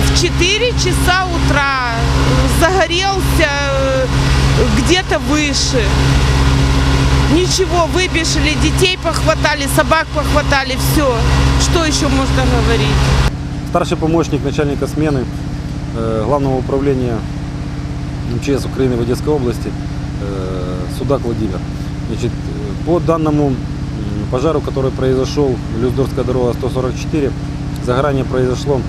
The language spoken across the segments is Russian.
В 4 часа утра э, загорелся э, где-то выше. Ничего, выбежали, детей похватали, собак похватали, все. Что еще можно говорить? Старший помощник начальника смены э, Главного управления МЧС Украины в Одесской области Судак Владимир. Значит, по данному пожару, который произошел в Люздорская дорога 144, загорание произошло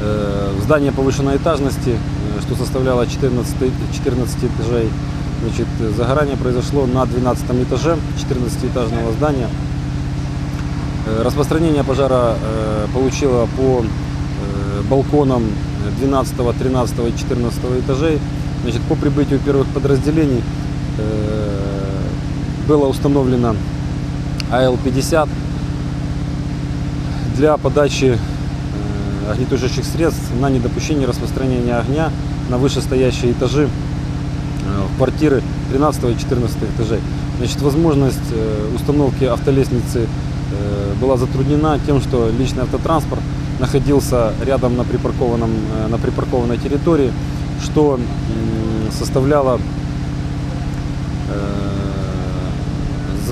э, в здании повышенной этажности, э, что составляло 14, 14 этажей. Значит, загорание произошло на 12 этаже 14-этажного здания. Э, Распространение пожара получило по балконам 12, 13 и 14 этажей. Значит, по прибытию первых подразделений было установлено АЛ-50 для подачи огнетушащих средств на недопущение распространения огня на вышестоящие этажи э, в квартиры 13 и 14 этажей. Значит, возможность э, установки автолестницы э, была затруднена тем, что личный автотранспорт находился рядом на, припаркованном, на припаркованной территории, что составляло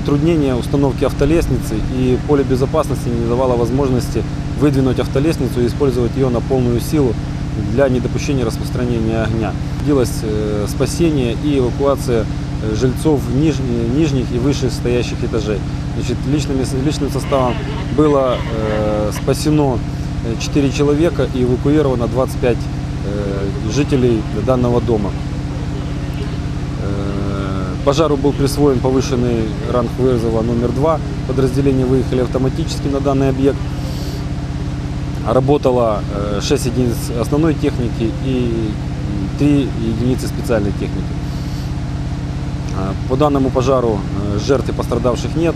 затруднение установки автолестницы и поле безопасности не давало возможности выдвинуть автолестницу и использовать ее на полную силу для недопущения распространения огня. Длилось э, спасение и эвакуация э, жильцов ниж- нижних и вышестоящих этажей. Значит, личными, личным составом было э, спасено 4 человека и эвакуировано 25 э, жителей данного дома. Э, Пожару был присвоен повышенный ранг вызова номер 2. Подразделения выехали автоматически на данный объект. Работало э, 6 единиц основной техники и 3 единицы специальной техники. А, По данному пожару э, жертв и пострадавших нет.